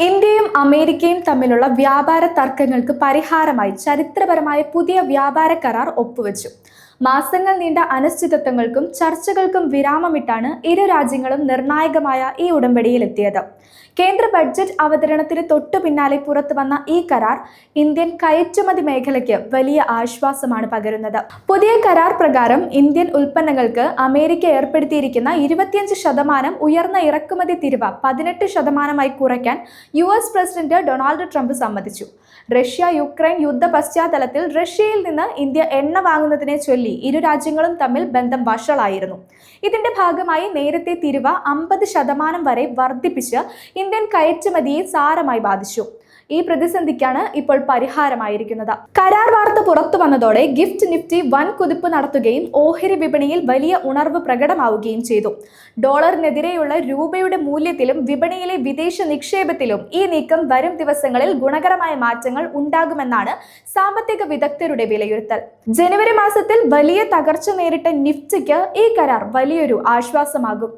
ഇന്ത്യയും അമേരിക്കയും തമ്മിലുള്ള വ്യാപാര തർക്കങ്ങൾക്ക് പരിഹാരമായി ചരിത്രപരമായ പുതിയ വ്യാപാര കരാർ ഒപ്പുവെച്ചു. മാസങ്ങൾ നീണ്ട അനിശ്ചിതത്വങ്ങൾക്കും ചർച്ചകൾക്കും വിരാമമിട്ടാണ് ഇരു രാജ്യങ്ങളും നിർണായകമായ ഈ ഉടമ്പടിയിലെത്തിയത്. കേന്ദ്ര ബഡ്ജറ്റ് അവതരണത്തിന് തൊട്ടു പിന്നാലെ പുറത്തു വന്ന ഈ കരാർ ഇന്ത്യൻ കയറ്റുമതി മേഖലയ്ക്ക് വലിയ ആശ്വാസമാണ് പകരുന്നത്. പുതിയ കരാർ പ്രകാരം ഇന്ത്യൻ ഉൽപ്പന്നങ്ങൾക്ക് അമേരിക്ക ഏർപ്പെടുത്തിയിരിക്കുന്ന ഇരുപത്തിയഞ്ച് ശതമാനം ഉയർന്ന ഇറക്കുമതി തിരിവ് പതിനെട്ട് ശതമാനമായി കുറയ്ക്കാൻ U S president Donald Trump സമ്മതിച്ചു. റഷ്യ യുക്രൈൻ യുദ്ധ പശ്ചാത്തലത്തിൽ റഷ്യയിൽ നിന്ന് ഇന്ത്യ എണ്ണ വാങ്ങുന്നതിനെ ചൊല്ലി ഇരു രാജ്യങ്ങളും തമ്മിൽ ബന്ധം വഷളായിരുന്നു. ഇതിന്റെ ഭാഗമായി നേരത്തെ തിരുവ അമ്പത് ശതമാനം വരെ വർദ്ധിപ്പിച്ച് ഇന്ത്യൻ കയറ്റുമതിയെ സാരമായി ബാധിച്ചു. ഈ പ്രതിസന്ധിക്കാണ് ഇപ്പോൾ പരിഹാരമായിരിക്കുന്നത്. കരാർ വാർത്ത പുറത്തു വന്നതോടെ ഗിഫ്റ്റ് നിഫ്റ്റി വൻ കുതിപ്പ് നടത്തുകയും ഓഹരി വിപണിയിൽ വലിയ ഉണർവ് പ്രകടമാവുകയും ചെയ്തു. ഡോളറിനെതിരെയുള്ള രൂപയുടെ മൂല്യത്തിലും വിപണിയിലെ വിദേശ നിക്ഷേപത്തിലും ഈ നീക്കം വരും ദിവസങ്ങളിൽ ഗുണകരമായ മാറ്റങ്ങൾ ഉണ്ടാകുമെന്നാണ് സാമ്പത്തിക വിദഗ്ധരുടെ വിലയിരുത്തൽ. ജനുവരി മാസത്തിൽ വലിയ തകർച്ച നേരിട്ട നിഫ്റ്റിക്ക് ഈ കരാർ വലിയൊരു ആശ്വാസമാകും.